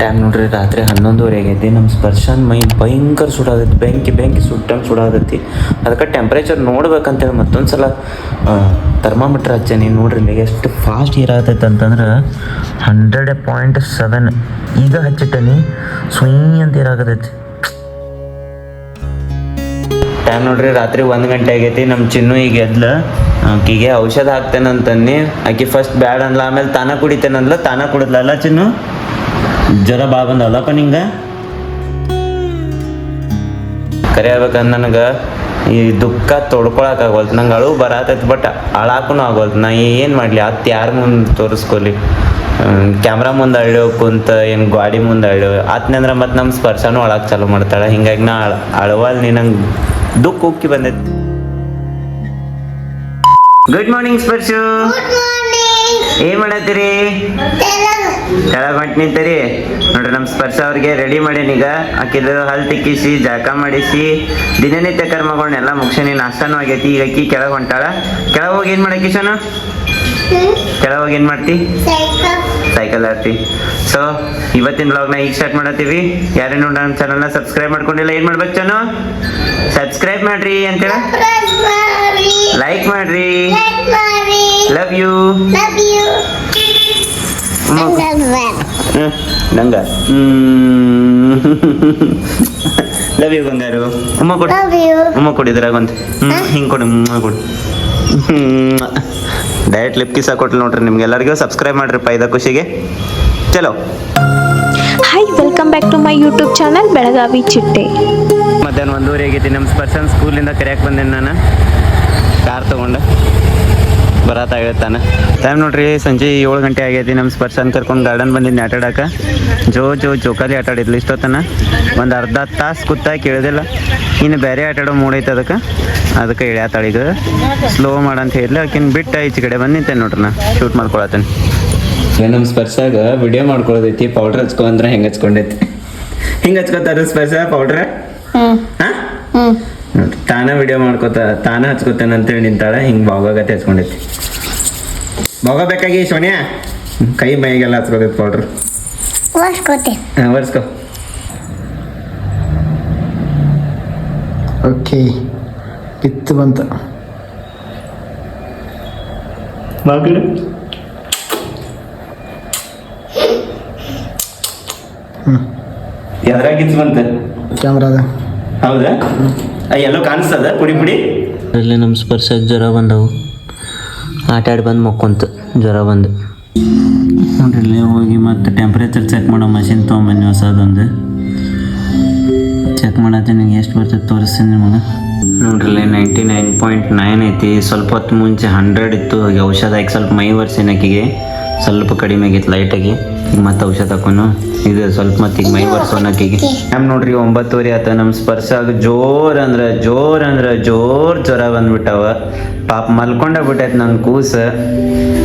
Time ನೋಡ್ರಿ, ರಾತ್ರಿ ಹನ್ನೊಂದುವರೆ ಆಗೈತಿ. ನಮ್ಮ ಸ್ಪರ್ಶನ್ ಮೈ ಭಯಂಕರ ಸುಡಾಗತ್ತೆ ಬೆಂಕಿ ಬೆಂಕಿ ಸುಟ್ಟಂಗೆ ಸುಡಾಗೈತಿ ಅದಕ್ಕೆ ಟೆಂಪ್ರೇಚರ್ ನೋಡ್ಬೇಕಂತೇಳಿ ಮತ್ತೊಂದು ಸಲ ಥರ್ಮಾಮೀಟ್ರ್ ಹಚ್ಚೇನಿ. ನೋಡ್ರಿ ಎಷ್ಟು ಫಾಸ್ಟ್ ಇರತೈತೆ ಅಂತಂದ್ರೆ ಹಂಡ್ರೆಡ್ ಪಾಯಿಂಟ್ ಸೆವೆನ್ ಈಗ ಹಚ್ಚಿಟ್ಟನಿ. ಸುಯ್ ಅಂತ ಇರಾಗತೈತಿ ಟೈಮ್ ನೋಡ್ರಿ, ರಾತ್ರಿ ಒಂದು ಗಂಟೆ ಆಗೈತಿ. ನಮ್ಮ ಚಿನ್ನು ಈಗ ಎದ್ಲ ಆಕಿಗೆ ಔಷಧ ಹಾಕ್ತೇನಂತನ್ನಿ. ಆಕಿ ಫಸ್ಟ್ ಬ್ಯಾಡ್ ಅನ್ಲ ಆಮೇಲೆ ತಾನ ಕುಡಿತೇನಂದ್ಲ, ತಾನ ಕುಡಿದ್ಲಲ್ಲ ಚಿನ್ನು? ಜ್ವರ ಭಾಳ ಬಂದವಲ್ಲಪ್ಪ ನಿಂಗೆ? ಕರೆ ಹೇಳ್ಬೇಕಂದ್ರೆ ನನಗೆ ಈ ದುಃಖ ತೊಡ್ಕೊಳಕ್ ಆಗೋಲ್ತು. ನಂಗೆ ಅಳು ಬರತೈತಿ ಬಟ್ ಅಳಾಕೂ ಆಗೋಲ್ತು. ನಾ ಏನು ಮಾಡಲಿ? ಅತ್ತ ಯಾರ ಮುಂದೆ ತೋರಿಸ್ಕೊಲಿ? ಕ್ಯಾಮ್ರಾ ಮುಂದೆ ಅಳ್ಳೋ ಕುಂತ ಏನು ಗಾಡಿ ಮುಂದೆ ಅಳ್ಳೋ ಆತ್ನಂದ್ರೆ ಮತ್ತೆ ನಮ್ಮ ಸ್ಪರ್ಶನೂ ಅಳಕ್ಕೆ ಚಾಲು ಮಾಡ್ತಾಳೆ. ಹಿಂಗಾಗಿ ನಾ ಅಳ ಅಳವಲ್ ನೀ ನಂಗೆ ದುಃಖ ಉಕ್ಕಿ ಬಂದೈತಿ. Good morning Sparshu. ಏನು ಮಾಡತ್ತೀರಿ ಕೆಳಗೆ ಹೊಂಟ್ ನಿಂತರಿ ನೋಡ್ರಿ ನಮ್ಮ ಸ್ಪರ್ಶ ಅವ್ರಿಗೆ ರೆಡಿ ಮಾಡೀನೀಗ ಆಕಿದು ಹಲ್ ತಿಕ್ಕಿಸಿ ಜಳಕ ಮಾಡಿಸಿ ದಿನನಿತ್ಯ ಕರ್ಮಗಳನ್ನೆಲ್ಲ ಮುಗಿಸೀನಿ ನಾಷ್ಟಾನು ಆಗೈತಿ. ಈಗ ಅಕ್ಕಿ ಕೆಳಗೆ ಹೊಂಟಾಳ. ಕೆಳಗೆ ಹೋಗಿ ಏನು ಮಾಡಕ್ಕೆ ಕಿಶನು ಕೆಳಗೆ ಹೋಗಿ ಏನು ಮಾಡ್ತಿ? ಸೈಕಲ್ ಆಡ್ತಿ. ಸೊ ಇವತ್ತಿನ ಬ್ಲಾಗ್ನ ಈಗ ಸ್ಟಾರ್ಟ್ ಮಾಡತ್ತೀವಿ. ಯಾರೇನು ನಮ್ಮ ಚಾನಲ್ನ ಸಬ್ಸ್ಕ್ರೈಬ್ ಮಾಡ್ಕೊಂಡಿಲ್ಲ ಏನು ಮಾಡ್ಬೇಕು ಚನು ಸಬ್ಸ್ಕ್ರೈಬ್ ಮಾಡ್ರಿ ಅಂತೇಳಿ? ಲೈಕ್ ಮಾಡ್ರಿ. ಲವ್ ಯು ನಂಗ? ಲವ್ ಯು ಬಂಗಾರು. ಅಮ್ಮ ಕೊಡು. ಉಮ್ಮ ಕೊಡಿದ್ರಾಗ ಒಂದು. ಹಿಂಗೆ ಕೊಡು ಉಮ್ಮ ಕೊಡು. ಡೈರೆಕ್ಟ್ ಲಿಪ್ ಕಿಸ್ ಕೊಟ್ಲು ನೋಡ್ರಿ ನಿಮ್ಗೆಲ್ಲರಿಗೂ ಸಬ್ಸ್ಕ್ರೈಬ್ ಮಾಡ್ರಿ ಪೈದ ಖುಷಿಗೆ. ಚಲೋ. Hi welcome back to my YouTube channel Belagavi ಚಿಟ್ಟೆ ಮಧ್ಯಾಹ್ನ ಒಂದೂವರೆ ಆಗೈತಿ ನಮ್ಮ ಸ್ಪರ್ಶನ್ ಸ್ಕೂಲಿಂದ ಕರೆಯಕ್ಕೆ ಬಂದೇನೆ ನಾನು? ಕಾರ್ ತೊಗೊಂಡು. ಬರತ್ತ ಹೇಳ್ತಾನೆ ಟೈಮ್ ನೋಡ್ರಿ ಸಂಜೆ ಏಳು ಗಂಟೆ ಆಗೈತಿ ನಮ್ಮ ಸ್ಪರ್ಶ ಅಂತ ಕರ್ಕೊಂಡು ಗಾರ್ಡನ್ ಬಂದಿದ್ದೆ ಆಟ ಆಡಕ್ಕೆ ಜೋ ಜೋ ಜೋಕಾಲಿ ಆಟ ಆಡಿದ್ಲು ಇಷ್ಟೊತ್ತನ. ಒಂದು ಅರ್ಧ ತಾಸು ಕೂತ ಕೇಳಿದಿಲ್ಲ. ಇನ್ನು ಬೇರೆ ಆಟ ಆಡೋ ಮೂಡ್ ಐತೆ ಅದಕ್ಕೆ. ಅದಕ್ಕೆ ಇಳ್ಯಾತಾಳ ಈಗ. ಸ್ಲೋ ಮಾಡಂತ ಹೇಳಿದ್ಲು ಆಕಿನ ಬಿಟ್ಟು ಈಚೆ ಕಡೆ ಬಂದು ನಿಂತೇನೆ ನೋಡ್ರಿ ನಾ. ಶೂಟ್ ಮಾಡ್ಕೊಳತ್ತೇನೆ. ನಮ್ಮ ಸ್ಪರ್ಶಾಗ ವಿಡಿಯೋ ಮಾಡ್ಕೊಳ್ಳೋದೈತಿ ಪೌಡ್ರ್ ಹಚ್ಕೊಂಡ್ರೆ ಹೆಂಗೆ ಹಚ್ಕೊಂಡೈತಿ ಹಿಂಗೆ ಹಚ್ಕೋತಾರ ಸ್ಪರ್ಶ ಪೌಡ್ರ ಹಾಂ? ನೋಡ್ರಿ ತಾನ ವಿಡಿಯೋ ಮಾಡ್ಕೋತ ತಾನ ಹಚ್ಕೋತೇನೆ ಅಂತೇಳಿ ನಿಂತಾಳ. ಹಿಂಗೆ ಬಾಗೋಗತ್ತೆ ಹಚ್ಕೊಂಡೈತಿ ಬಾಗ ಬೇಕಾಗಿ ಸೋನಿಯಾ? ಕೈ ಮೈಗೆಲ್ಲ ಹಚ್ಕೋತೈತಿ ಪೌಡ್ರ್ ಹಾಂ ಒರ್ಸ್ಕೊ. ಓಕೆ. ಕಿತ್ತು ಬಂತು ಬಾಗಿಲು ಎದ್ರಾಗಿತ್ತು ಬಂತ? ಕ್ಯಾಮ್ರಾದ. ಹೌದಾ? ಎಲ್ಲೋ ಕಾಣಿಸ್ತದ? ಪುಡಿ ಪುಡಿ ಅಲ್ಲಿ ನಮ್ಮ ಸ್ಪರ್ಶ ಜ್ವರ ಬಂದವು. ಆಟ ಆಡಿ ಬಂದು ಮಕ್ಕೊಂತು ಜ್ವರ ಬಂದು. ನೋಡ್ರಿ ಇಲ್ಲಿ ಹೋಗಿ ಮತ್ತೆ ಟೆಂಪ್ರೇಚರ್ ಚೆಕ್ ಮಾಡೋ ಮಷಿನ್ ತೊಗೊಂಬನ್ನಿ ಹೊಸದೊಂದು. ಚೆಕ್ ಮಾಡತ್ತೀನಿ ಎಷ್ಟು ಬರ್ತದೆ ತೋರಿಸ್ತೀನಿ ನಿಮಗೆ. ನೋಡ್ರಿ ನೈಂಟಿ ನೈನ್ ಪಾಯಿಂಟ್ ನೈನ್ ಐತಿ. ಸ್ವಲ್ಪ ಹೊತ್ತು ಮುಂಚೆ ಹಂಡ್ರೆಡ್ ಇತ್ತು. ಈಗ ಔಷಧ ಹಾಕಿ ಸ್ವಲ್ಪ ಮೈ ವರ್ಷಿನ ಆಕಿಗೆ. ಸ್ವಲ್ಪ ಕಡಿಮೆ ಆಗೈತೆ ಲೈಟಾಗಿ ಈಗ ಮತ್ತೆ ಔಷಧ ಹಾಕೋನು ಇದು ಸ್ವಲ್ಪ ಮತ್ತೆ ಈಗ ಮೈ ಈಗ ಮ್ಯಾಮ್ ನೋಡ್ರಿ ಒಂಬತ್ತುವರೆ ಆತ ನಮ್ಮ ಸ್ಪರ್ಶಾಗ ಜೋರ್ ಅಂದ್ರ ಜೋರ್ ಅಂದ್ರ ಜೋರ್ ಜ್ವರ ಬಂದ್ಬಿಟ್ಟವ. ಪಾಪ ಮಲ್ಕೊಂಡ ಬಿಟ್ಟೈತೆ ನನ್ನ ಕೂಸ.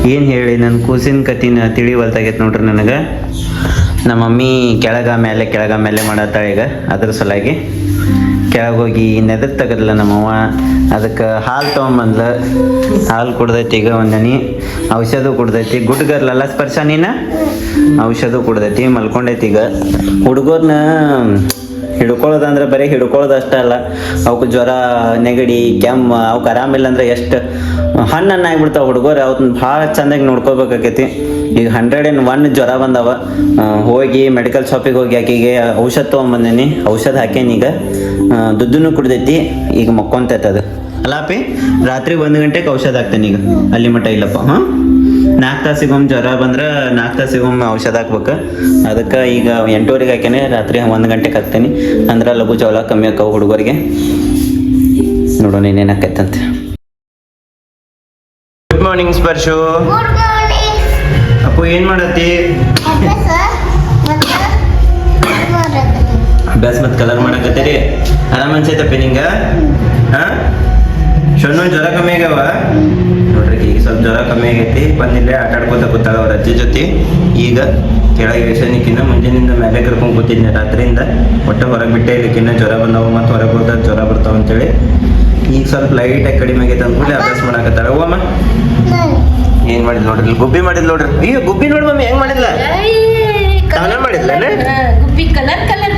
ಏನು ಹೇಳಿ ನನ್ನ ಕೂಸಿನ ಕತಿನ ತಿಳಿವಲ್ತಾಗೈತೆ ನೋಡ್ರಿ ನನಗೆ. ನಮ್ಮ ಮಮ್ಮಿ ಕೆಳಗ ಮೇಲೆ ಕೆಳಗ ಮೇಲೆ ಮಾಡತ್ತಾಳ ಈಗ ಅದ್ರ ಸಲುವಾಗಿ. ಕೆಳಗೆ ಹೋಗಿ ನೆದರ್ ತೆಗದ್ಲ ನಮ್ಮವ್ವ. ಅದಕ್ಕೆ ಹಾಲು ತೊಗೊಂಬಂದ್ಲ. ಹಾಲು ಕುಡ್ದೈತಿ ಈಗ ಒಂದನಿ. ಔಷಧ ಕುಡ್ದೈತಿ. ಗುಡ್ಗರ್ಲಲ್ಲ ಸ್ಪರ್ಶ ನೀನ? ಔಷಧ ಕುಡ್ದೈತಿ, ಮಲ್ಕೊಂಡೈತಿ ಈಗ. ಹುಡುಗರ್ನ ಹಿಡ್ಕೊಳ್ಳೋದಂದ್ರೆ ಬರೀ ಹಿಡ್ಕೊಳ್ಳೋದು ಅಷ್ಟೇ ಅಲ್ಲ. ಅವಕ್ಕೆ ಜ್ವರ, ನೆಗಡಿ, ಕೆಮ್ಮ ಅವಕ್ಕೆ ಆರಾಮಿಲ್ಲ ಅಂದ್ರೆ ಎಷ್ಟು ಹಣ್ಣನ್ನು ಆಗ್ಬಿಡ್ತಾವ ಹುಡುಗರು. ಅವನ್ನ ಭಾಳ ಚಂದಾಗಿ ನೋಡ್ಕೋಬೇಕಾಕೈತಿ. ಈಗ ಹಂಡ್ರೆಡ್ ಆ್ಯಂಡ್ ಒನ್ ಜ್ವರ ಬಂದವ. ಹೋಗಿ ಮೆಡಿಕಲ್ ಶಾಪಿಗೆ ಹೋಗಿ ಆಕೆಗೆ ಔಷಧ ತೊಗೊಂಬಂದೀನಿ. ಔಷಧ ಹಾಕೇನಿ ಈಗ. ಆ, ಕುಡಿದೈತಿ ಈಗ ಮಕ್ಕೊಂತೈತೆ ಅದು. ಅಲ್ಲಾಪಿ ರಾತ್ರಿ ಒಂದು ಗಂಟೆಗೆ ಔಷಧ ಹಾಕ್ತೇನೆ ಈಗ ಅಲ್ಲಿ ಮಟ್ಟ ಇಲ್ಲಪ್ಪ ಹಾಂ? ನಾಲ್ಕು ತಾಸಿಗೊಮ್ಮೆ ಜ್ವರ ಬಂದ್ರೆ ನಾಲ್ಕು ತಾಸಿಗೊಮ್ಮೆ ಔಷಧ ಹಾಕ್ಬೇಕು. ಅದಕ್ಕೆ ಈಗ ಎಂಟೂವರೆಗೆ ಹಾಕೇನೆ ರಾತ್ರಿ ಒಂದು ಗಂಟೆಗೆ ಹಾಕ್ತೇನೆ. ಅಂದ್ರೆ ಲಘು ಜವಳ ಕಮ್ಮಿ ಆಕ್ಕವು ಹುಡುಗರಿಗೆ. ನೋಡೋಣ ಇನ್ನೇನು ಹಾಕೈತಂತೆ ಗುಡ್ ಮಾರ್ನಿಂಗ್ ಸ್ಪರ್ಶು. ಅಪ್ಪು ಏನು ಮಾಡತ್ತಿ? ಅಭ್ಯಾಸ ಮತ್ತು ಕಲರ್ ಮಾಡಕತ್ತೀರಿ? ಆರಾಮ್ ಅನ್ಸೈತಪ್ಪಿ ನಿಂಗ ಹಾ? ಜ್ವರ ಕಮ್ಮಿ ಆಗ್ಯಾವ? ನೋಡ್ರಿ ಈಗ ಸ್ವಲ್ಪ ಜ್ವರ ಕಮ್ಮಿ ಆಗೈತಿ. ಬಂದಿಲ್ಲೇ ಆಟ ಆಡ್ಕೋತ ಕೂತಾಳ ಅವ್ರ ಅಜ್ಜಿ ಜೊತೆ. ಈಗ ಕೆಳಗೆ ಇಳಿಸೋನಿಕ್ಕಿನ್ನ ಮುಂಜಾನಿಂದ ಮೇಲೆ ಕರ್ಕೊಂಡು ಕೂತಿದ್ದೆ ರಾತ್ರಿಯಿಂದ ಒಟ್ಟು ಹೊರಗೆ ಬಿಟ್ಟೆ ಇಲ್ಲಿಕ್ಕಿನ್ನ ಜ್ವರ ಬಂದವ ಮತ್ತು ಹೊರಗೆ ಹೋದಾಗ ಜ್ವರ ಬರ್ತಾವ ಅಂತೇಳಿ. ಈಗ ಸ್ವಲ್ಪ ಲೈಟಾಗಿ ಕಡಿಮೆ ಆಗೈತೆ ಅಂದ್ಕೊಂಡು ಅಭ್ಯಾಸ ಮಾಡಕತ್ತಾಳ. ಓಮ್ಮ ಏನ್ ಮಾಡಿದ್ ನೋಡ್ರಿ? ಗುಬ್ಬಿ ಮಾಡಿದ್ ನೋಡ್ರಿ? ಅಯ್ಯೋ ಗುಬ್ಬಿ ನೋಡಿ ಮಮ್ಮಿ. ಹೆಂಗ್ ಮಾಡಿದ್ಲ? ಮಾಡಿದ್ಲಾ ಗುಬ್ಬಿ ಕಲರ್ ನನ್ನ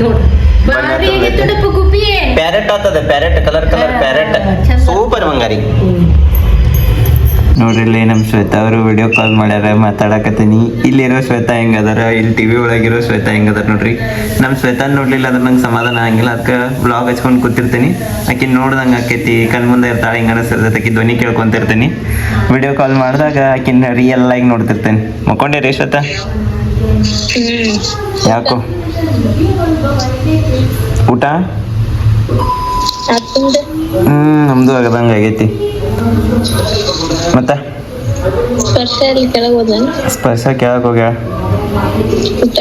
ನೋಡು. ಬಾರಿ ತುಡುಪು ಗುಬ್ಬಿ ಪ್ಯಾರೆಟ್ ಆಗ್ತದೆ parrot colour colour parrot super ಬಂಗಾರಿ. ನೋಡ್ರಿ ಇಲ್ಲಿ ನಮ್ಮ ಶ್ವೇತಾ ಅವರು ವಿಡಿಯೋ ಕಾಲ್ ಮಾಡ್ಯಾರ ಮಾತಾಡಕತ್ತೀನಿ. ಇಲ್ಲಿರೋ ಶ್ವೇತಾ ಹೆಂಗದಾರ? ಇಲ್ಲಿ ಟಿವಿ ಒಳಗಿರೋ ಶ್ವೇತಾ ಹೆಂಗದಾರ ನೋಡ್ರಿ. ನಮ್ಮ ಶ್ವೇತಾ ನೋಡ್ಲಿಲ್ಲ ಅದ್ರ ನಂಗೆ ಸಮಾಧಾನ ಆಗಿಲ್ಲ ಅದಕ್ಕೆ ಬ್ಲಾಗ್ ಹಚ್ಕೊಂಡು ಕೂತಿರ್ತೀನಿ. ಆಕಿ ನೋಡ್ದಂಗೆ ಆಕೈತಿ ಕಣ್ ಮುಂದೆ ಇರ್ತಾಳೆ ಹಿಂಗೆ ಅನಿಸ್ತೈತೆ ಆಕಿ ಧ್ವನಿ ಕೇಳ್ಕೊಂತಿರ್ತೀನಿ. ವಿಡಿಯೋ ಕಾಲ್ ಮಾಡಿದಾಗ ಆಕಿನ ರಿಯಲ್ ಆಗಿ ನೋಡ್ತಿರ್ತೇನೆ. ಮಕ್ಕೊಂಡಿರಿ ಶ್ವೇತಾ? ಯಾಕೋ? ಊಟ? ಹ್ಮ್ ನಮ್ದು ಆಗದಂಗ ಆಗೈತಿ. ಮತ್ತ? ಸ್ಪರ್ಶ ಕೆಳಗೆ ಹೋಗ್ಯಾಳ ಊಟ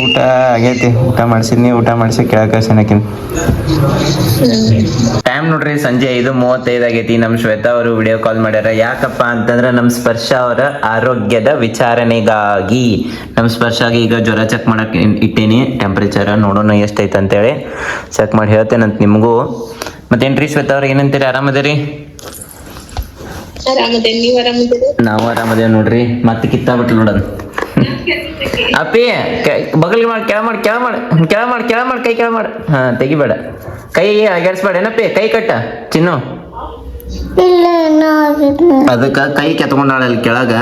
ಊಟ ಆಗೈತಿ ಊಟ ಮಾಡ್ಸಿದ್ನಿ ಊಟ ಮಾಡ್ಸಿ ಕೇಳಕ್ ಕಳ್ಸನಕಿನ್ ಟೈಮ್ ನೋಡ್ರಿ ಸಂಜೆ ಐದು ಮೂವತ್ತೈದು ಆಗೈತಿ. ನಮ್ಮ ಶ್ವೇತಾ ಅವರು ವಿಡಿಯೋ ಕಾಲ್ ಮಾಡ್ಯಾರ. ಯಾಕಪ್ಪ ಅಂತಂದ್ರೆ ನಮ್ಮ ಸ್ಪರ್ಶ ಅವರ ಆರೋಗ್ಯದ ವಿಚಾರಣೆಗಾಗಿ. ನಮ್ಮ ಸ್ಪರ್ಶಾಗಿ ಈಗ ಜ್ವರ ಚೆಕ್ ಮಾಡಕ್ ಇಟ್ಟೇನಿ ಇಟ್ಟೀನಿ. ಟೆಂಪ್ರೇಚರ್ ನೋಡೋಣ ಎಷ್ಟೈತೆ ಅಂತೇಳಿ. ಚೆಕ್ ಮಾಡಿ ಹೇಳ್ತೇನಂತ ನಿಮಗೂ. ಮತ್ತೇನ್ರಿ ಶ್ವೇತಾ ಅವ್ರ ಏನಂತೀರಿ? ಆರಾಮದಿರಿ? ಆರಾಮದೆ ನೀವ್ ಆರಾಮದಿರಿ ನಾವು ಆರಾಮದೇವ್ ನೋಡ್ರಿ ಮತ್ತೆ ಕಿತ್ತಾ ನೋಡನ್ ಅಪ್ಪಿ ಬಗಲ್ ಮಾಡಿ ಕೆಳ ಮಾಡಿ ಕೆಳ ಮಾಡಿ ಕೆಳ ಮಾಡಿ ಕೆಳ ಮಾಡಿ ಕೈ ಕೆಳ ಮಾಡಿ. ಹಾ ತೆಗಿಬೇಡ. ಕೈ ಅಗಾಡಿಸ್ಬೇಡ ಏನಪ್ಪಿ? ಕೈ ಕಟ್ಟ ಚಿನ್ನು. ಅದಕ್ಕ ಕೈ ಕೆತ್ಕೊಂಡಾಳ ಅಲ್ಲಿ ಕೆಳಗ.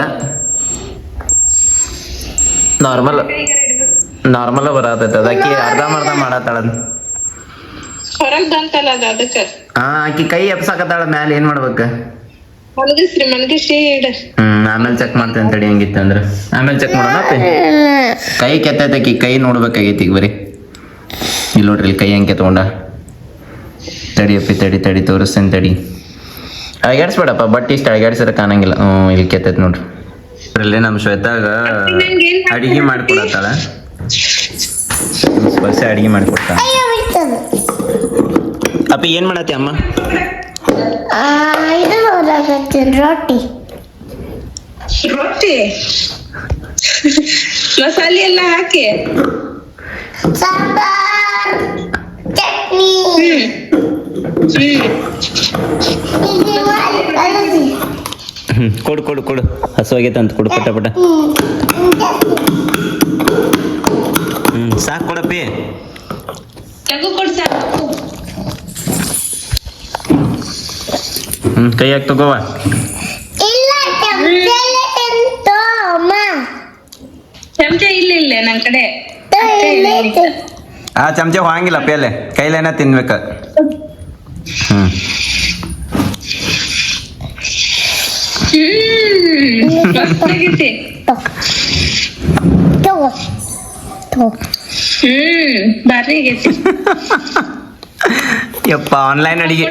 ನಾರ್ಮಲ್ ನಾರ್ಮಲ್ ಬರತೈತೆ ಅದಕ್ಕೆ ಅರ್ಧ ಮರ್ಧ ಮಾಡತ್ತಾಳ ಹೊರಗ್ ಬಂತಲ್ಲ ಅದ ಅದಕ್ಕ? ಹಾ ಆಕಿ ಕೈ ಎಪ್ಸಾಕತ್ತಾಳ ಮ್ಯಾಲ ಏನ್ ಮಾಡ್ಬೇಕ? ಮಲಗಿಸ್ರಿ ಮಲಗಿಸಿ ಇಡ ಹ್ಮ್ ಆಮೇಲೆ ಚೆಕ್ ಮಾಡ್ತೇನೆ ತಡಿ ಹಂಗಿತ್ತು ಅಂದ್ರ. ಆಮೇಲೆ ಚೆಕ್ ಮಾಡೋಣ ಅಪ್ಪಿ. ಕೈ ಕೆತ್ತೈತಕಿ ಕೈ ನೋಡ್ಬೇಕಾಗೈತಿ ಈಗ ಬರೀ. ಇಲ್ಲಿ ನೋಡ್ರಿ ಇಲ್ಲಿ ಕೈ ಹೆಂಗೆ ತಗೊಂಡ ತಡಿ ಅಪ್ಪಿ ತಡಿ ತಡಿ ತೋರಿಸ್ತೇನೆ ತಡಿ. ಅಳಗಾಡ್ಸ್ಬೇಡಪ್ಪ ಬಟ್ ಇಷ್ಟು ಅಳಗಾಡ್ಸಿದ್ರೆ ಕಾಣಂಗಿಲ್ಲ. ಹ್ಞೂ ಇಲ್ಲಿ ಕೆತ್ತೈತೆ ನೋಡ್ರಿ. ಇಲ್ಲಿ ನಮ್ಮ ಶ್ವೇತಾಗ ಅಡಿಗೆ ಮಾಡ್ಕೊಡತ್ತಾಳ. ಸ್ಪರ್ಶ ಅಡಿಗೆ ಮಾಡ್ಕೊಡ್ತಾಳ. ಅಪ್ಪ ಏನ್ ಮಾಡತ್ತೆ ಅಮ್ಮ? ಇದು ನೋಡಕತ್ತೀನಿ ರೊಟ್ಟಿ ರೊಟ್ಟಿ ಮಸಾಲೆ ಎಲ್ಲ ಹಾಕಿ ಸಾಂಬಾರ್ ಚಟ್ನಿ ಇದು ಮಾಡಿ ಕಲಸಿ. ಹ್ಮ್ ಕೊಡು ಕೊಡು ಕೊಡು ಹಸು ಆಗೈತೆ ಅಂತ ಕೊಡು ಪಟ ಪಟ ಹ್ಮ್ ಸಾಕು ಕೊಡಪ್ಪಿ ಲಘು ಕೊಡ್ ಸಾಕು ಹ್ಮ್ ಕೈ ಹಾಕಿ ತಗೋವ ಇಲ್ಲ ಚಮಚಲ್ಲಿ ತಿಂತು ಅಮ್ಮ. ಚಮಚ ಇಲ್ಲ ಇಲ್ಲ ನನ್ ಕಡೆ. ಆ ಚಮಚ ಹೋಗಂಗಿಲ್ಲ ಪೇಲೆ ಕೈಲೇನ ತಿನ್ಬೇಕ. ಹ್ಮ್. ಹ್ಮ್ ಬಾರಿ ಆಗೈತಿ. ಯಪ್ಪ ಆನ್ಲೈನ್ ಅಡಿಗೆ.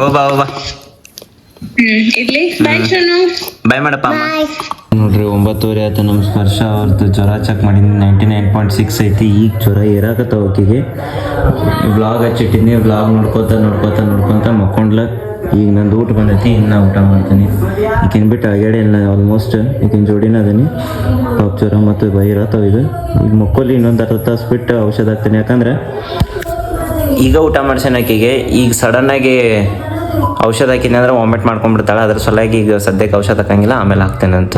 ಹೋಬಾ ಹೋಬಾ ಬಾಯ್ ಮಾಡಪ್ಪ ಅಮ್ಮ. ನೋಡ್ರಿ ಒಂಬತ್ತುವರೆ ಆಯ್ತು ನಮ್ಮ ಸ್ಪರ್ಶ. ಅವ್ರದ್ದು ಜ್ವರ ಚೆಕ್ ಮಾಡಿದ್ನಿ ನೈಂಟಿ ನೈನ್ ಪಾಯಿಂಟ್ ಸಿಕ್ಸ್ ಐತಿ. ಈಗ ಜ್ವರ ಇರಕ ಆಕಿಗೆ ಬ್ಲಾಗ್ ಹಚ್ಚಿಟ್ಟಿದ್ನಿ ಬ್ಲಾಗ್ ನೋಡ್ಕೋತ ನೋಡ್ಕೋತ ನೋಡ್ಕೊತ ಮಕ್ಕೊಂಡ್ಲ. ಈಗ ನಂದು ಊಟ ಬಂದೈತಿ, ಇನ್ನು ಊಟ ಮಾಡ್ತೀನಿ. ಈಗಿನ ಬಿಟ್ಟು ಆಗ್ಯಾಡೆ ಇಲ್ಲ ಆಲ್ಮೋಸ್ಟ್ ಈಗಿನ ಜೋಡಿನ ಅದೀನಿ. ಪಾಪ ಜ್ವರ ಮತ್ತು ಬೈರತ್ತಾವ ಇದು. ಈಗ ಮಕ್ಕೋಲಿ ಇನ್ನೊಂದು ಅರ್ಧ ತಾಸು ಬಿಟ್ಟು ಔಷಧ ಹಾಕ್ತೀನಿ. ಯಾಕಂದ್ರೆ ಈಗ ಊಟ ಮಾಡ್ಸೇನೆ ಆಕಿಗೆ, ಈಗ ಸಡನ್ನಾಗಿ ಔಷಧ ಹಾಕಿನಿ ಅಂದ್ರೆ ವಾಮಿಟ್ ಮಾಡ್ಕೊಂಡ್ಬಿಡ್ತಾಳೆ. ಅದ್ರ ಸಲುವಾಗಿ ಈಗ ಸದ್ಯಕ್ಕೆ ಔಷಧ ಹಾಕಂಗಿಲ್ಲ, ಆಮೇಲೆ ಹಾಕ್ತೇನೆ ಅಂತ.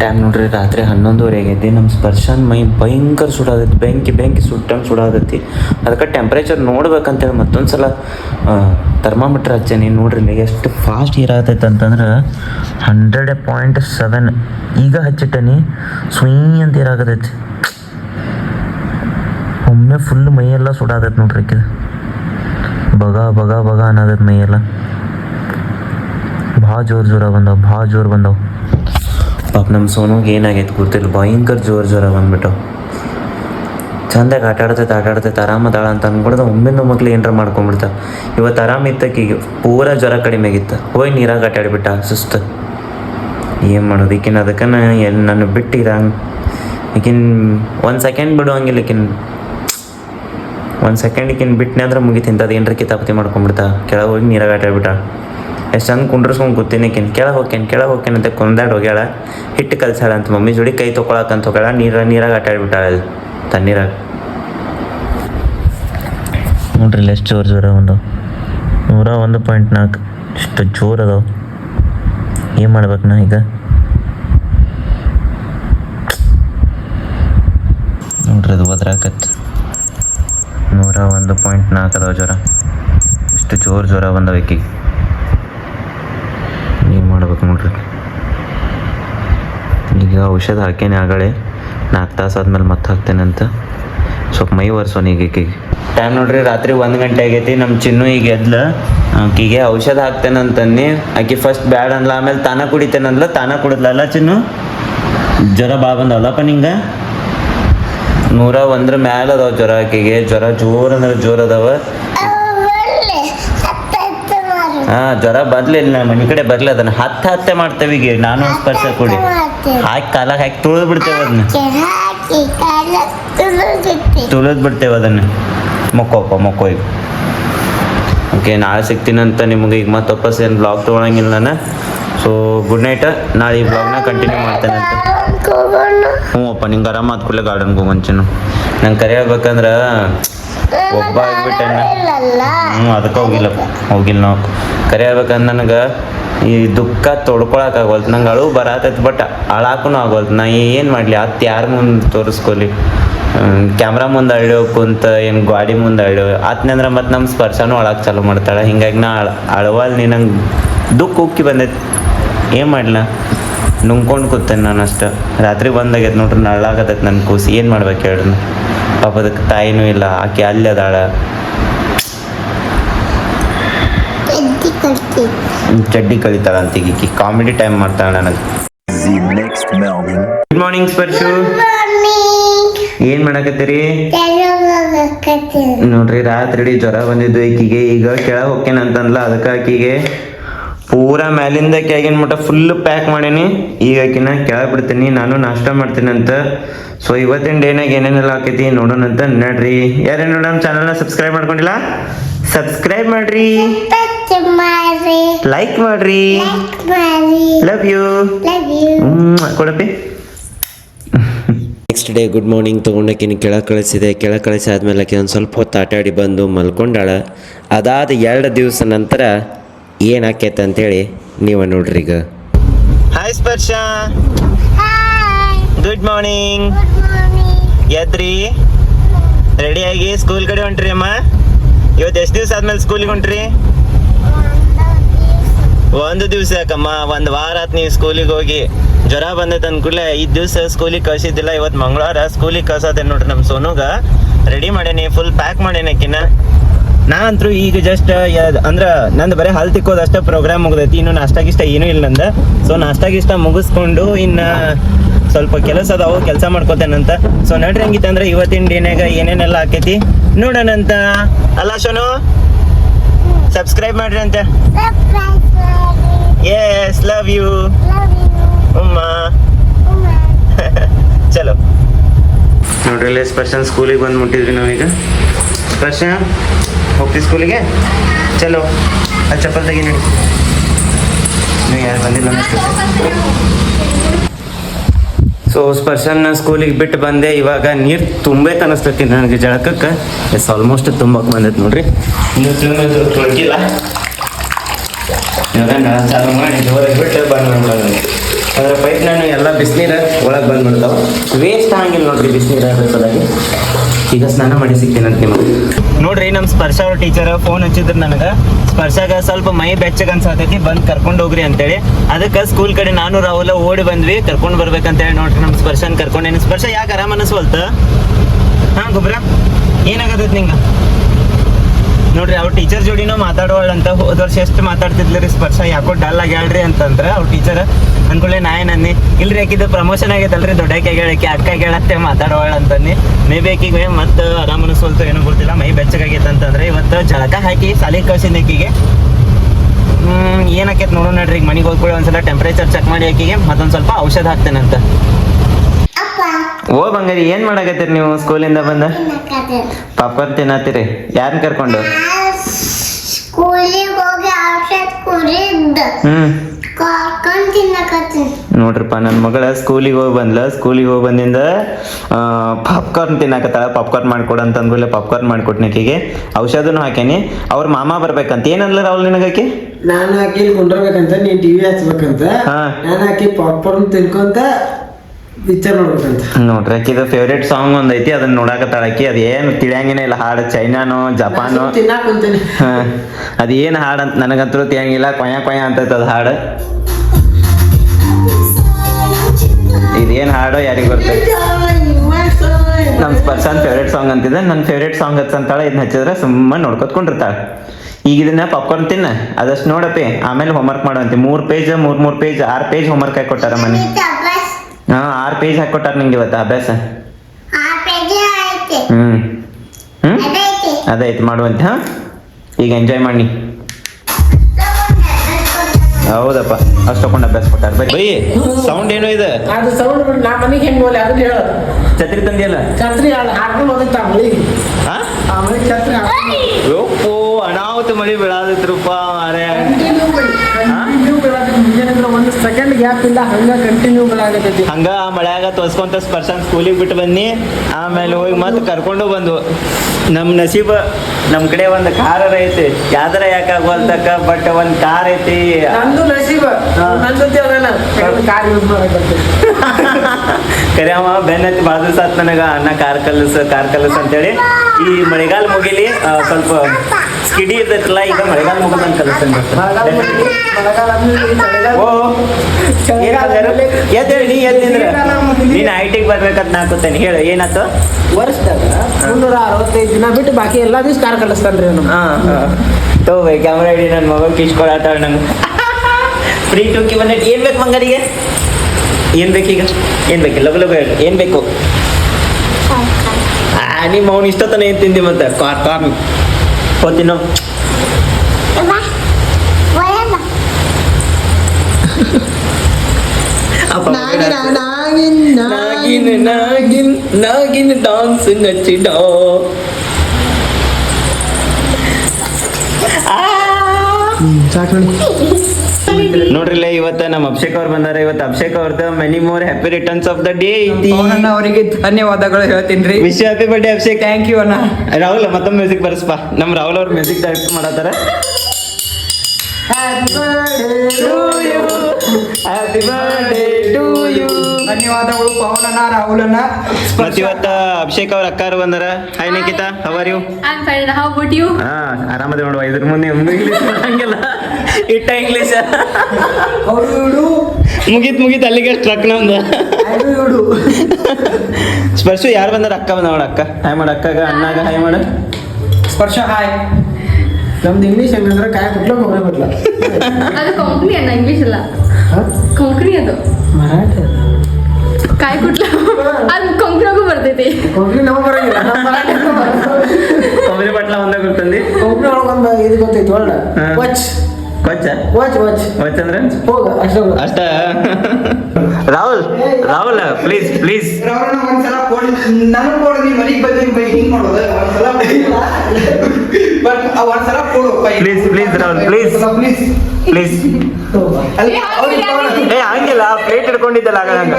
ಟೈಮ್ ನೋಡ್ರಿ, ರಾತ್ರಿ ಹನ್ನೊಂದುವರೆ ಆಗೈತಿ. ನಮ್ಮ ಸ್ಪರ್ಶನ್ ಮೈ ಭಯಂಕರ ಸುಡಾದೈತಿ. ಬೆಂಕಿ ಬೆಂಕಿ ಸುಟ್ಟಂಗೆ ಸುಡಾದೈತಿ. ಅದಕ್ಕೆ ಟೆಂಪ್ರೇಚರ್ ನೋಡ್ಬೇಕಂತೇಳಿ ಮತ್ತೊಂದು ಸಲ ಥರ್ಮಾಮೀಟ್ರ್ ಹಚ್ಚೇನಿ ನೋಡ್ರಿ ಎಷ್ಟು ಫಾಸ್ಟ್ ಇರತೈತೆ ಅಂತಂದ್ರೆ ಹಂಡ್ರೆಡ್ ಪಾಯಿಂಟ್ ಸೆವೆನ್ ಈಗ ಹಚ್ಚಿಟ್ಟನಿ ಸ್ವೀ ಅಂತ ಇರಾಕತೈತಿ ಒಮ್ಮೆ ಫುಲ್ ಮೈಯೆಲ್ಲ ಸುಡಾದೈತೆ ನೋಡ್ರಿ ಆಕಿದು. ಬಗ ಬಗ ಬಗ ಅನ್ನೋದೈತೆ ಮೈಯೆಲ್ಲ. ಭಾಳ ಜೋರು ಜೋರ ಬಂದವು, ಭಾಳ ಜೋರು ಬಂದವು. ಪಾಪ ನಮ್ಮ ಸೋನೋಗೆ ಏನಾಗೈತೆ ಗೊತ್ತಿಲ್ಲ, ಭಯಂಕರ ಜೋರು ಜೋರ ಬಂದ್ಬಿಟ್ಟು ಚಂದಾಗಿ ಆಟ ಆಡ್ತೈತೆ ಆಟ ಆಡ್ತೈತೆ ಆರಾಮದಾಳ ಅಂತ ಅನ್ಕೊಳ್ದ ಒಮ್ಮಿಂದ ಮಕ್ಳು ಏನಾರ ಮಾಡ್ಕೊಂಡ್ಬಿಡ್ತ ಇವತ್ತು ಆರಾಮ ಇತ್ತಕ್ಕೀಗ ಪೂರ ಜ್ವರ ಕಡಿಮೆ ಆಗಿತ್ತು. ಹೋಗಿ ನೀರಾಗ ಆಟ ಆಡಿಬಿಟ್ಟ, ಸುಸ್ತು. ಏನು ಮಾಡೋದು, ಈಕಿನ ಅದಕ್ಕೆ ಎಲ್ಲಿ ನಾನು ಬಿಟ್ಟಿರ? ಈಕಿನ ಒಂದು ಸೆಕೆಂಡ್ ಬಿಡು ಹಂಗಿಲ್ಲ, ಈಕಿನ ಒಂದು ಸೆಕೆಂಡ್ ಈಕಿನ ಬಿಟ್ಟನೆ ಅಂದ್ರೆ ಮುಗಿತಿಂತ. ಅದು ಏನರ ಕಿತಾಪತಿ ಮಾಡ್ಕೊಂಡ್ಬಿಡ್ತಾ ಕೆಳಗೆ ಹೋಗಿ ನೀರಾಗ ಆಟ ಆಡ್ಬಿಟ್ಟ. ಎಷ್ಟು ಚಂದ ಕುಂಡ್ರಸ್ಕೊಂಡು ಕೂತೀನಿ ಕಿನ್ ಕೆಳಗೆ ಹೋಗ್ಯನ್, ಕೆಳಗೆ ಹೋಗ್ಕೇನೆ ಅಂತ ಕೊಂದಾಡ್ ಹೋಗ್ಯಾಳ. ಹಿಟ್ಟು ಕಲ್ಸಾಳ ಅಂತ ಮಮ್ಮಿ ಜೋಡಿ ಕೈ ತೊಗೊಳಕಂತ ಹೋಗ್ಯಾಳ. ನೀರ, ನೀರಾಗ ಆಟ ಆಡ್ಬಿಟ್ಟಾಳ ತಣ್ಣೀರಾಗ ನೋಡ್ರಿ ಎಷ್ಟು ಜೋರು ಜೋರ ಒಂದು. ನೂರ ಒಂದು ಪಾಯಿಂಟ್ ನಾಲ್ಕು. ಇಷ್ಟು ಜೋರು ಅದಾವ. ಏನು ಮಾಡ್ಬೇಕು ನಾ ಈಗ? ನೋಡ್ರಿ ಅದು ಒದ್ರಾಕತ್. ನೂರ ಒಂದು ಪಾಯಿಂಟ್ ನಾಲ್ಕು ಅದಾವ ಜ್ವರ ಇಷ್ಟು ಜೋರು ಜ್ವರ ಬಂದವ ಈಕಿಗೆ ಏನು ಮಾಡ್ಬೇಕು ನೋಡ್ರಿ. ಈಗ ಔಷಧ ಹಾಕೇನೆ ಆಗಳೆ. ನಾಲ್ಕು ತಾಸು ಆದ್ಮೇಲೆ ಮತ್ತೆ ಹಾಕ್ತೇನೆ ಅಂತ. ಸ್ವಲ್ಪ ಮೈ ಒರ್ಸೋನ್ ಈಗ ಈಕಿಗೆ. ಟೈಮ್ ನೋಡ್ರಿ, ರಾತ್ರಿ ಒಂದು ಗಂಟೆ ಆಗೈತಿ ನಮ್ಮ ಚಿನ್ನು ಈಗ ಎದ್ಲ. ಆಕಿಗೆ ಔಷಧ ಹಾಕ್ತೇನೆ ಅಂತನ್ನಿ. ಆಕಿ ಫಸ್ಟ್ ಬ್ಯಾಡ ಅನ್ಲ ಆಮೇಲೆ ತಾನ ಕುಡಿತೇನೆ ಅಂದ್ಲ, ತಾನ ಕುಡಿದ್ಲಲ್ಲ ಚಿನ್ನು? ಜ್ವರ ಭಾಳ ಬಂದವಲ್ಲಪ್ಪ ನಿಂಗೆ? ನೂರ ಒಂದ್ರ ಮ್ಯಾಲ ಅದಾವ ಜ್ವರ ಆಕಿಗೆ. ಜ್ವರ ಜೋರ್ ಅಂದ್ರೆ ಜೋರ್ ಅದಾವ. ಹಾ, ಜ್ವರ ಬರ್ಲಿಲ್ಲ ಮನೆ ಕಡೆ ಬರ್ಲಿ ಅದನ್ನ ಹತ್ತೆ ಹತ್ತೆ ಮಾಡ್ತೇವೆ ಈಗ, ನಾನು ಸ್ಪರ್ಶ ಕೂಡಿ. ಹಾಕಿ. ಕಾಲಾಗ ಹಾಕಿ ತುಳಿದು ಬಿಡ್ತೇವೆ ಅದನ್ನ. ತುಳಿದ್ ಬಿಡ್ತೇವೆ. ಅದನ್ನ. ಮಕ್ಕೋಪ್ಪ ಮಕ್ಕೋ ಈಗ. ಓಕೆ ನಾಳೆ ಸಿಗ್ತೀನಂತ ನಿಮ್ಗೆ ಈಗ ಮತ್ತೆ ವಾಪಸ್ ಏನು ಬ್ಲಾಗ್ ತೊಗೊಳಂಗಿಲ್ಲ ನಾನು. ಸೊ ಗುಡ್ ನೈಟ್ ನಾಳೆ ಈ ಬ್ಲಾಗ್ನ ಕಂಟಿನ್ಯೂ ಮಾಡ್ತೇನೆ ಅಂತ. ಹೋಗೋಣ ಹ್ಞೂ ಅಪ್ಪ ನಿಂಗೆ ಆರಾಮ ಆದ ಕೂಡಲೇ ಗಾರ್ಡನ್ಗೆ ಹೋಗೊಂಚಿನು ನಂಗೆ ಕರೆ ಹೇಳ್ಬೇಕಂದ್ರೆ ಒಬ್ಬ ಆಗ್ಬಿಟ್ಟೆ ಹ್ಞೂ ಅದಕ್ಕೆ ಹೋಗಿಲ್ಲ. ಹೋಗಿಲ್ಲ ನಾವು ಕರೆ ಆಗ್ಬೇಕಂದ್ರೆ ನನಗೆ ಈ ದುಃಖ ತೊಡ್ಕೊಳಕ್ ಆಗೋಲ್ತು. ನಂಗೆ ಅಳು ಬರತೈತಿ ಬಟ್ ಅಳಾಕೂ ಆಗೋಲ್ತು. ನಾ ಏನು ಮಾಡಲಿ? ಅತ್ತು ಯಾರ ಮುಂದೆ ತೋರಿಸ್ಕೊಲಿ? ಕ್ಯಾಮ್ರಾ ಮುಂದೆ ಅಳ್ಯೋ, ಕುಂತ ಏನು ಗಾಡಿ ಮುಂದೆ ಅಳ್ಯೋ? ಆತ್ನಂದ್ರೆ ಮತ್ತೆ ನಮ್ಮ ಸ್ಪರ್ಶನೂ ಅಳಕ್ಕೆ ಚಾಲು ಮಾಡ್ತಾಳೆ. ಹಿಂಗಾಗಿ ನಾ ಅಳ, ಅಳವಲ್ ನೀ ನಂಗೆ ದುಃಖ ಉಕ್ಕಿ ಬಂದೈತಿ. ಏನು ಮಾಡಲ ನುಂಗ್ಕೊಂಡು ಕೂತೇನೆ ನಾನು ಅಷ್ಟು. ರಾತ್ರಿ ಬಂದಾಗೈತೆ ನೋಡ್ರಿ, ನಳ್ಳಾಗತೈತೆ ನನ್ನ ಕೂಸಿ. ಏನು ಮಾಡ್ಬೇಕು ಹೇಳ್ರಿ ಪಾಪ ಅದಕ್ಕೆ ತಾಯಿನೂ ಇಲ್ಲ ಆಕೆ ಅಲ್ಲಿ ಅದಾಳ. ಚಡ್ಡಿ ಕಳಿತಾಳ ಅಂತ ಈಕಿ. ಕಾಮಿಡಿ ಟೈಮ್ ಮಾಡ್ತಾಳ ನನಗೆ. ಗುಡ್ ಮಾರ್ನಿಂಗ್ ಸ್ಪರ್ಶು ಏನ್ ಮಾಡಕತ್ತೀರಿ? ನೋಡ್ರಿ ರಾತ್ರಿ ಜ್ವರ ಬಂದಿದ್ದು ಈಕಿಗೆ. ಈಗ ಕೆಳಗೆ ಹೋಗ್ತೇನೆ ಅಂತಂದ್ಲ ಅದಕ್ಕೆ ಆಕಿಗೆ ಪೂರಾ ಮ್ಯಾಲಿಂದ ಕೆಳಗಿನ ಮಟ್ಟ ಫುಲ್ ಪ್ಯಾಕ್ ಮಾಡೀನಿ. ಈಗ ಆಕಿನ ಕೆಳಗೆ ಬಿಡ್ತೀನಿ ನಾನು ನಾಷ್ಟ ಮಾಡ್ತೀನಂತ ಅಂತ. ಸೊ ಇವತ್ತಿನ ಡೇನಾಗ ಏನೇನೆಲ್ಲ ಆಕೈತಿ ನೋಡೋಣ ಅಂತ ನಡ್ರಿ. ಯಾರೇನು ನೋಡಮ್ ಚಾನಲ್ನ ಸಬ್ಸ್ಕ್ರೈಬ್ ಮಾಡ್ಕೊಂಡಿಲ್ಲ? ಸಬ್ಸ್ಕ್ರೈಬ್ ಮಾಡ್ರಿ. ಲೈಕ್ ಮಾಡ್ರಿ. ಲವ್ ಯು ಲವ್ ಯು ಕೊಡಪ್ಪಿ. ನೆಕ್ಸ್ಟ್ ಡೇ ಗುಡ್ ಮಾರ್ನಿಂಗ್ ತೊಗೊಂಡಾಕಿನ ಕೆಳಗೆ ಕಳಿಸಿದೆ. ಕೆಳಗೆ ಕಳಿಸಿ ಆದಮೇಲೆ ಆಕೆ ಒಂದು ಸ್ವಲ್ಪ ಹೊತ್ತು ಆಟಾಡಿ ಬಂದು ಮಲ್ಕೊಂಡಾಳ. ಅದಾದ ಎರಡು ದಿವಸ ನಂತರ ಏನು ಅಂತ ಅಂತೇಳಿ ನೀವು ನೋಡ್ರಿ ಈಗ. Hi Sparsha hi good morning good morning ಎದ್ರಿ? ರೆಡಿಯಾಗಿ ಸ್ಕೂಲ್ ಕಡೆ ಹೊಂಟ್ರಿ ಅಮ್ಮ? ಇವತ್ತು ಎಷ್ಟು ದಿವಸ ಆದ್ಮೇಲೆ ಸ್ಕೂಲಿಗೆ ಹೊಂಟ್ರಿ? ಒಂದು ದಿವಸ ಯಾಕಮ್ಮ ಒಂದು ವಾರ ಆತ್ ನೀವು ಸ್ಕೂಲಿಗೆ ಹೋಗಿ. ಜ್ವರ ಬಂದೈತೆ ಅಂದ್ಕೂಡ್ಲೆ ಐದು ದಿವಸ ಸ್ಕೂಲಿಗೆ ಕಳ್ಸಿದ್ದಿಲ್ಲ ಇವತ್ತು ಮಂಗಳವಾರ ಸ್ಕೂಲಿಗೆ ಕಳ್ಸತ್ತೆ ನೋಡ್ರಿ ನಮ್ಮ ಸೋನುಗ. ರೆಡಿ ಮಾಡೇನಿ ಫುಲ್ ಪ್ಯಾಕ್ ಮಾಡೇನಿ ಆಕಿನ ನಾ ಅಂತೂ ಈಗ ಜಸ್ಟ್ ಅಂದ್ರೆ ನಂದು ಬರೀ ಹಾಲು ತಿಕ್ಕೋದಷ್ಟೇ ಪ್ರೋಗ್ರಾಮ್ ಮುಗ್ದೈತಿ. ಇನ್ನು ನಾಷ್ಟಾಗಿಷ್ಟ ಏನೂ ಇಲ್ಲ ನಂದು. ಸೊ ನಾಷ್ಟಾಗಿಷ್ಟ ಮುಗಿಸ್ಕೊಂಡು ಇನ್ನು ಸ್ವಲ್ಪ ಕೆಲಸ ಅದಾವು, ಕೆಲಸ ಮಾಡ್ಕೋತೇನಂತ ಸೊ ನಡ್ರಿ ಹಂಗಿತ್ತಂದ್ರೆ ಇವತ್ತಿನ ಡೇನಾಗ ಏನೇನೆಲ್ಲ ಆಕೈತಿ ನೋಡೋಣಂತ ಅಲ್ಲ ಶೋನು? ಸಬ್ಸ್ಕ್ರೈಬ್ ಮಾಡ್ರಿ ಅಂತ. S love you ಉಮ್ಮ. ಚಲೋ. ನೋಡ್ರಿ ಸ್ಪೆಷಲ್ ಸ್ಕೂಲಿಗೆ ಬಂದು ಮುಟ್ಟಿದ್ವಿ ನಾವೀಗ. ಸ್ಪರ್ಶ ಹೋಗ್ತಿ ಸ್ಕೂಲಿಗೆ? ಚಲೋ. ಆ ಚಪ್ಪಲ್ ತೆಗಿ ನೋಡಿ ನೀವು ಯಾರು ಬಂದಿಲ್ಲ ಸೊ ಸ್ಪರ್ಶನ ಸ್ಕೂಲಿಗೆ ಬಿಟ್ಟು ಬಂದೆ. ಇವಾಗ ನೀರು ತುಂಬೇ ತನಸ್ತೈತಿ ನನಗೆ ಜಳಕಕ್ಕೆ. ಎಸ್ ಆಲ್ಮೋಸ್ಟ್ ತುಂಬಕ್ಕೆ ಬಂದೈತೆ ನೋಡ್ರಿ. ನೀರು ತುಂಬಿದ್ರು ತೊಳಕಿಲ್ಲ ಇವಾಗ ನಳ ಚಾಲು ಮಾಡಿ ಜೋರಾಗಿ ಬಿಟ್ಟು ಬಂದ್ ಅದ್ರ ಪೈಪ್ ನಾನು ಎಲ್ಲ ಬಿಸಿನೀರು ಒಳಗೆ ಬಂದ್ಬಿಡ್ತಾವ ವೇಸ್ಟ್ ಆಗಿಲ್ಲ ನೋಡ್ರಿ ಬಿಸಿನೀರು ಹಾಕೋದಾಗಿ ಈಗ ಸ್ನಾನ ಮಾಡಿ ಸಿಗ್ತೀನಿ ನಿಮಗೆ. ನೋಡ್ರಿ ನಮ್ಮ ಸ್ಪರ್ಶ ಅವ್ರ ಟೀಚರ್ ಫೋನ್ ಹಚ್ಚಿದ್ರು ನನಗೆ. ಸ್ಪರ್ಶಾಗ ಸ್ವಲ್ಪ ಮೈ ಬೆಚ್ಚಗ ಅನ್ಸತೈತಿ ಬಂದು ಕರ್ಕೊಂಡು ಹೋಗ್ರಿ ಅಂತೇಳಿ. ಅದಕ್ಕೆ ಸ್ಕೂಲ್ ಕಡೆ ನಾನು, ರಾಹುಲ ಓಡಿ ಬಂದ್ವಿ, ಕರ್ಕೊಂಡು ಬರ್ಬೇಕಂತೇಳಿ ನೋಡ್ರಿ ನಮ್ಮ ಸ್ಪರ್ಶನ್ ಕರ್ಕೊಂಡೇನಿ. ಸ್ಪರ್ಶ ಯಾಕೆ ಆರಾಮ ಅನಿಸ್ವಲ್ತ? ಹಾ ಗೊಬ್ಬರ ಏನಾಗತೈತಿ ನಿಂಗೆ? ನೋಡ್ರಿ, ಅವ್ರ ಟೀಚರ್ ಜೋಡಿನೂ ಮಾತಾಡೋಳಂತ ಹೋದ ವರ್ಷ ಎಷ್ಟು ಮಾತಾಡ್ತಿದ್ಲಿ ರೀ ಸ್ಪರ್ಶ? ಯಾಕೋ ಡಲ್ ಆಗ್ಯಾಳ್ರಿ ಅಂತಂದ್ರೆ ಅವ್ರ ಟೀಚರ್ ಅನ್ಕೊಳ್ಳೆ ನಾ ಏನನ್ನಿ ಇಲ್ರಿ ಆಕಿದು ಪ್ರಮೋಷನ್ ಆಗೈತಲ್ರಿ ದೊಡ್ಡ ಹೇಳಕ್ಕೆ ಅಕ್ಕ ಕೇಳತ್ತೆ ಮಾತಾಡೋಳ ಅಂತಂದು ಮೇ ಬೇಕಿಗೆ ಮತ್ತೆ ಅರಾಮನ ಸೋಲ್ತು ಏನೋ ಗೊತ್ತಿಲ್ಲ ಮೈ ಬೆಚ್ಚಗಾಗೈತೆ ಅಂತಂದ್ರೆ ಇವತ್ತು ಜಳಕ ಹಾಕಿ ಸಾಲಿಗೆ ಕಳ್ಸಿದ್ದೆ ಆಕಿಗೆ. ಹ್ಮ್ ಏನಾಕೈತೆ ನೋಡೋಣ ನೋಡ್ರಿ ಈಗ ಮನೆಗೆ ಹೋಗ್ಬಿಡಿ ಒಂದ್ಸಲ ಟೆಂಪ್ರೇಚರ್ ಚೆಕ್ ಮಾಡಿ ಆಕಿಗೆ ಮತ್ತೊಂದು ಸ್ವಲ್ಪ ಔಷಧ ಹಾಕ್ತೇನಂತ ಓ ಬಂಗಾರಿ ಏನ್ ಮಾಡಕತ್ತೀರಿ ನೀವು ಸ್ಕೂಲಿಂದ ಬಂದ? ಪಾಪ ಪಾಪರ್ ತಿನ್ನತ್ತೀರಿ. ಯಾರನ್ನ ಕರ್ಕೊಂಡು? ಸ್ಕೂಲಿಗೆ ಹೋಗಿ ಔಷಧ ತಿನ್ನಕತ್ತೀನಿ. ನೋಡ್ರಿಪ್ಪ ನನ್ನ ಮಗಳ ಸ್ಕೂಲಿಗೆ ಹೋಗಿ ಬಂದ್ಲ. ಸ್ಕೂಲಿಗೆ ಹೋಗಿ ಬಂದಿಂದ ಪಾಪ್ಕಾರ್ನ್ ತಿನ್ನಾಕತ್ತಾಳ. ಪಾಪ್ಕಾರ್ನ್ ಮಾಡ್ಕೊಡು ಅಂತ ಅಂದ್ಮೇಲೆ ಪಾಪ್ಕಾರ್ನ್ ಮಾಡ್ಕೊಟ್ನಿ ಆಕಿಗೆ. ಔಷಧನೂ ಹಾಕ್ಯಾನಿ. ಅವ್ರ ಮಾಮ ಬರ್ಬೇಕಂತ. ಏನಂದ್ಲ ರಾಹುಲ್ ನಿನಗಾಕಿ ನಾನು ಹಾಕಿ ಕುಂಡ್ರಬೇಕಂತ ನೀನ್ ಟಿವಿ ಹಚ್ಬೇಕಂತ. ಹಾ. ನಾನು ಹಾಕಿ ಪಾಪ್ಕಾರ್ನ್ ತಿನ್ಕೊಂತ ಪಿಕ್ಚರ್ ನೋಡ್ಬೇಕಂತ. ನೋಡ್ರಿ ಆಕಿದು ಫೇವ್ರೇಟ್ ಸಾಂಗ್ ಒಂದ್ ಐತಿ ಅದನ್ನ ನೋಡಾಕತ್ತಾಳ ಆಕಿ. ಅದೇನ್ ಏನು ತಿಳಿಯಂಗಿನೇ ಇಲ್ಲ ಹಾಡು ಚೈನಾನು ಜಪಾನು. ತಿನ್ನಾಕ ಕುಂತೀನಿ. ಹಾ ಅದ್ ಏನ್ ಹಾಡು ಅಂತ ನನಗಂತೂ ತಿಳಿಯಂಗಿಲ್ಲ ಕೊಯ ಕೊಯ ಅಂತೈತೆ ಅದು ಹಾಡು. ಇದೇನ್ ಹಾಡು ಯಾರಿಗೆ ಗೊತ್ತೈತಿ? ನಮ್ ಸ್ಪರ್ಶನ್ ಫೇವ್ರೇಟ್ ಸಾಂಗ್ ಅಂತಿದ್ದೆ ನನ್ನ ಫೇವ್ರೇಟ್ ಸಾಂಗ್ ಹಚ್ಚಂತಾಳ ಇದನ್ನ ಹಚ್ಚಿದ್ರೆ ಸುಮ್ಮನೆ ನೋಡ್ಕೊತ್ ಕುಂಡಿರ್ತಾಳ. ಈಗ ಇದನ್ನ ಪಾಪ್ಕಾರ್ನ್ ತಿನ್ನ ಅದಷ್ಟು ನೋಡಪ್ಪಿ ಆಮೇಲೆ ಹೋಮ್ವರ್ಕ್ ಮಾಡುವಂತೆ ಮೂರ್ ಪೇಜ್ ಮೂರ್ ಮೂರ್ ಪೇಜ್ ಆರ್ ಪೇಜ್ ಹೋಮ್ವರ್ಕ್ ಕೊಟ್ಟಾರ ಮನೆ. ಹಾ ಆರ್ ಪೇಜ್ ಹಾಕೊಟ್ಟಾರ ನಿಂಗೆ ಇವತ್ತು ಅಭ್ಯಾಸ? ಆ ಪೇಜ್ ಐತೆ ಹ್ಮ್. ಹ್ಮ್? ಅದೈತೆ. ಅದೈತಿ ಮಾಡುವಂತೆ ಹಾ? ಈಗ ಎಂಜಾಯ್ ಮಾಡಿ. ಹೌದಪ್ಪ ಅಷ್ಟು ತಗೊಂಡು ಅಭ್ಯಾಸ ಕೊಟ್ಟಾರ. ಬೈ ಬೈ ಸೌಂಡ್ ಏನು ಇದೆ. ಅದು ಸೌಂಡ್ ನಾ ಮನೆಗೆ ಹೆಂಗ್ ಹೋಗ್ಲಿ ಅದನ್ನ ಹೇಳು. ಛತ್ರಿ ತಂದಿಯಲ್ಲ ಛತ್ರಿ ಹಾಕೊಂಡು ಹೋಗುತ್ತ ಮಳಿ. ಹಾ? ಆ ಮಳಿಗೆ ಛತ್ರಿ ಓ ಅನಾಹುತ ಮಳಿ ಬೀಳಾದಿತ್ರಪ್ಪ ಮಾರೇ ಕಂಟಿನ್ಯೂ ಕಂಟಿನ್ಯೂ ಬೀಳಾಕತ್ತಿ ಮುಂಜಾನೆ ಹಂಗ ಕಂಟಿನ್ಯೂ ಬೀಳಾಕತ್ತೈತಿ ಹಂಗ ಆ ಮಳ್ಯಾಗ ತೋರ್ಸ್ಕೊಂತ ಸ್ಪರ್ಶನ್ ಸ್ಕೂಲಿಗೆ ಬಿಟ್ಟು ಬನ್ನಿ ಆಮೇಲೆ ಹೋಗಿ ಮತ್ತೆ ಕರ್ಕೊಂಡು ಬಂದು. ನಮ್ಮ ನಸೀಬ ನಮ್ಮ ಕಡೆ ಒಂದು ಕಾರ್ ಐತಿ. ಯಾವ್ದಾರ ಯಾಕಾಗ ಬಟ್ ಒಂದು ಕಾರ್ ಐತಿ. ನಂದು ನಸೀಬ. Car use ಮಾಡಕತ್ತಿ. ಕರೆ ಅವ ಬೆನ್ನತ್ತಿ ಬಾದ ಸಾತ್ ನನಗ ಅನ್ನ ಕಾರ್ ಕಲಸ ಕಾರ್ ಕಲಸ ಅಂತೇಳಿ. ಈ ಮಳೆಗಾಲ ಮುಗಿಲಿ ಆ, ಸ್ವಲ್ಪ ಸ್ಕಿಡಿ ಇರ್ತೈತಲ್ಲ ಈಗ ಮಳೆಗಾಲ ಮುಗಿದಂತ ಕಲಸ ಮಳೆಗಾಲ ಮುಗ್ಲಿ, ಮಳೆಗಾಲ ಆದ್ಮೇಲೆ ಚಳಿಗಾಲ- ಓ ಎದ್ದೇಳಿ ನೀ. ನೀನ್ ಐಟಿಗೆ ಬರ್ಬೇಕಂತ ನಾ ಕೂತೇನೆ ಹೇಳು ಏನಾಯ್ತು? ವರ್ಷದಾಗ ಮುನ್ನೂರ ಅರವತ್ತೈದು ದಿನ ಬಿಟ್ಟು ಬಾಕಿ ಎಲ್ಲಾ ದಿವ್ಸ ಕಾರ್ ಕಲಿಸ್ತಾನ್ರಿ ಹಾಂ ಹಾಂ. ತೋ ಬೈ ಕ್ಯಾಮ್ರಾ ಹಿಡಿ ನನ್ನ ಕಿಸ್ಕೊಳತ್ತಾಳ ನಂಗೆ. ಫ್ರೀ ಟೂಕಿ ಬಂದೈತಿ ಏನ್ ಬೇಕು ಮಂಗನಿಗೆ? ಏನ್ ಬೇಕೀಗ? ಏನ್ ಬೇಕು? ಲಗು ಲಗು ಹೇಳು. ಏನ್ ಬೇಕು? ಆ ನಿಮ್ಮ ಅವ್ನು ಇಷ್ಟತನ ಏನ್ ತಿಂದಿ ಮತ್ತೆ? ಕಾರ್ ಕಾರ್ ಹೋತಿನೋ ನಾಗಿನ್ ನಾಗಿನ್ நாகின் டான்ஸ் நச்சிடா ನೋಡ್ರಿಲ್ಲ ಇವತ್ತ ನಮ್ಮ ಅಭಿಷೇಕ್ ಅವ್ರು ಬಂದಾರ. ಇವತ್ತು ಅಭಿಷೇಕ್ ಅವ್ರದ್ದು many more happy returns of the day ಐತಿ. ಅವರಿಗೆ ಧನ್ಯವಾದಗಳು ಹೇಳ್ತೀನಿ wish happy birthday Abhishek. Thank you ಅಣ್ಣ. ರಾಹುಲ್ ಮತ್ತೊಮ್ಮೆ ಮ್ಯೂಸಿಕ್ ಬರ್ಸ್ಪಾ. ನಮ್ಮ ರಾಹುಲ್ ಅವ್ರ ಮ್ಯೂಸಿಕ್ ಡೈರೆಕ್ಟ್ ಮಾಡತ್ತಾರ. ಹ್ಯಾಪಿ ಬರ್ಡೇ ಟು ಯು ಧನ್ಯವಾದಗಳು ಪವನನ ರಾಹುಲನ ಇವತ್ತ ಅಭಿಷೇಕ್ ಅವ್ರ ಅಕ್ಕಾರ ಬಂದಾರ hi Nikhita how are you I'm fine. How about you? ಆರಾಮದ ನೋಡುವ ಇದ್ರ ಮುಂದೆ ಇಂಗ್ಲೀಷ್ ಮಾಡಂಗಿಲ್ಲ ಇಟ್ಟ ಇಂಗ್ಲೀಷ್ ಅವಳು ಮುಗೀತ್ ಮುಗೀತ್ ಅಲ್ಲಿಗೆ ಟ್ರಕ್ ನಮ್ದು ಇವಳು ಸ್ಪರ್ಶು ಯಾರು ಬಂದಾರ ಅಕ್ಕ ಬಂದ ನೋಡ ಅಕ್ಕ ಹಾಯ್ ಮಾಡ ಅಕ್ಕಗ ಅಣ್ಣಾಗ ಹಾಯ್ ಮಾಡ ಸ್ಪರ್ಶ ಹಾಯ್ ನಮ್ದು ಇಂಗ್ಲೀಷ್ ಹೆಂಗಂದ್ರೆ ಕಾಯಿ ಕುಟ್ಲ ಕೊಬ್ಬರಿ ಬಿಟ್ಲ ಅದು ಕಂಪ್ನಿ ಅಣ್ಣ ಇಂಗ್ಲಿಷ್ ಅಲ್ಲ ಕೊಂಕಣಿ ಅದು ಮರಾಠಿ ಕಾಯಿ ಕುಟ್ಲ ಅದು ಕೊಂಕಣಿಗೂ ಬರ್ತೈತಿ ಕೊಂಕಣಿ ನಮಗೆ ಬರಂಗಿಲ್ಲ ನಮ್ಮ ಮರಾಠಿ ಕೊಬ್ಬರಿ ಬಟ್ಲ ಒಂದ ಗೊತ್ತಂದಿ ಕೊಂಕಣಿ ಒಳಗೊಂದು ಇದು ಗೊತ್ತೈತಿ ಒಳ್ಳೆ ಹಾ. ವಚ್ ಕೊಚ್ಚ ವಚ್ ವಚ್ ಕೊಚ್ಚ ಅಂದ್ರೆ ಹೋಗ ಅಷ್ಟೇ ಅಷ್ಟ ರಾಹುಲ್ ರಾಹುಲ್ ಪ್ಲೀಸ್ ಪ್ಲೀಸ್ ರಾಹುಲಣ್ಣ ಒಂದ್ಸಲ ಕೊಡ್ ನನಗೆ ಕೊಡು ನೀ ಮನೆಗೆ ಬಂದು ಬೈ ಹಿಂಗ್ ಮಾಡೋದು ಒಂದ್ಸಲ ಬಟ್ ಒಂದ್ಸಲ ಕೊಡು bye please please Rahul please please please ಏ ಹಂಗಿಲ್ಲ ಪ್ಲೇಟ್ ಹಿಡ್ಕೊಂಡಿದ್ದಲ್ಲ ಆಗ ನಂಗೆ.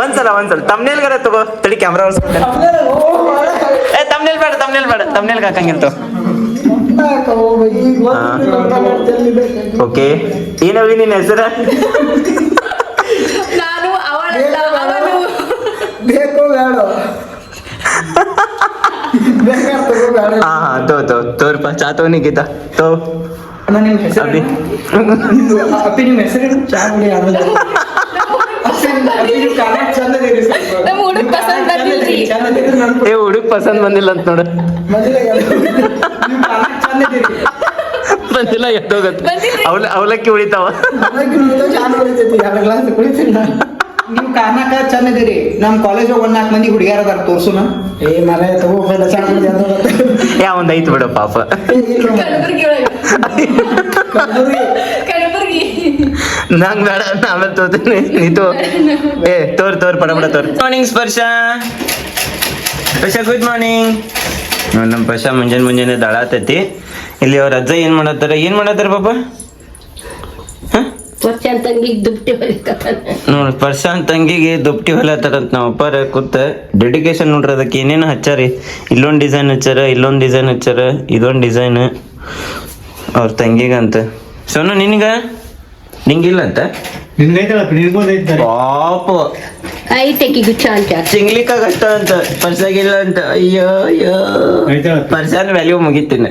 ಒಂದ್ಸಲ ಒಂದ್ಸಲ. ತಮ್ನೇಲ್ಗಾರ ತಗೋ. ತಡಿ ಕ್ಯಾಮ್ರಾ ಏ ತಮ್ನೇಲ್ ಬೇಡ ತಮ್ನೇಲ್ ಬೇಡ. ತಮ್ನೇಲ್ಗೆ ಹಾಕಂಗಿರ್ತಾವ ಓಕೆ. ಏನವಿ ನಿನ್ನ ಹೆಸರ? ನಾನು ಬೇಕು ಬೇಡ. ಹಾ ಹಾ ತೋ ತೋ ತೋರ್ಪ ಚಾ ತೋ ನಿಗೀತ ತೋ ಅಣ್ಣ ನಿಮ್ಮ ಹೆಸರು ಅಭಿ ಅಪ್ಪಿ ನಿಮ್ಮ ಹೆಸರು ಚಾ ಬಿಡಿ ಆಮೇಲೆ ಏ ಹುಡುಗ ಪಸಂದ್ ಬಂದಿಲ್ಲ ಅಂತ ನೋಡು. ಬಂದಿಲ್ಲ ಎದ್ದೋಗತ್ತೆ ಅವಲ ಅವಲಕ್ಕಿ ಉಳಿತಾವ. ನೀವು ಕಾರಣಕ್ಕ ಚಂದ ಇದೀರಿ ನಮ್ಮ ಕಾಲೇಜ್ ಒಂದ್ ನಾಲ್ಕು ಮಂದಿ ಹುಡುಗಿಯರ ಅದಾರ ತೋರ್ಸುನ. ಏ ಮನೆ ತಗೋ ಬೇಡ ಚಾ ಕುಡಿ ಯಾ ಒಂದ್ ಐತ್ ಬಿಡು ಪಾಪ. ಕಲಬುರ್ಗಿ ನಂಗ್ ಬೇಡ ಆಮೇಲೆ ತೋತೀನಿ ತೋ. ಏ ತೋರ್ ತೋರ್ ಪಡ ಪಡ ತೋರ್. ಮಾರ್ನಿಂಗ್ ಸ್ಪರ್ಶ. ಸ್ಪರ್ಶ ಗುಡ್ ಮಾರ್ನಿಂಗ್ ನಮ್ಮ ಸ್ಪರ್ಶ ಮುಂಜಾನೆ ಮುಂಜಾನೆ ದಳಾತೈತಿ ಇಲ್ಲಿ ಅವ್ರ ಅಜ್ಜ ಏನ್ ಮಾಡತ್ತಾರ? ಏನ್ ಮಾಡತ್ತಾರ ಪಾಪ? ನೋಡ್ ಪರ್ಶಾಂತ್ ತಂಗಿಗೆ ದುಪ್ಟಿ ಹೊಲತ್ತಾರಂತ ನಾವು ಅಪ್ಪಾರ ಕೂತ ಡೆಡಿಕೇಶನ್ ನೋಡ್ರಿ ಅದಕ್ಕೆ ಏನೇನು ಹಚ್ಚಾರಿ? ಇಲ್ಲೊಂದು ಡಿಸೈನ್ ಹಚ್ಚಾರ ಇಲ್ಲೊಂದು ಡಿಸೈನ್ ಹಚ್ಚಾರ ಇದೊಂದು ಡಿಸೈನ್ ಅವ್ರ ತಂಗಿಗಂತ. ಸೋನು ನಿನಗ? ನಿಂಗಿಲ್ಲ ಅಂತ ನಿನ್ಗೈತಲ್ಲ ನಿನ್ಗೋದೈತೆ ಪಾಪ. ಐತೆಕಿ ಗುಚ್ಚ ಅಂತ ಚಿಂಗ್ಲಿಕ್ಕಾಗ ಅಷ್ಟ ಅಂತ ಪರ್ಸಾಗಿಲ್ಲ ಅಂತ. ಅಯ್ಯೋ ಅಯ್ಯೋ. ಪರ್ಸಾನ್ ವ್ಯಾಲ್ಯೂ ಮುಗಿತೀನಿ.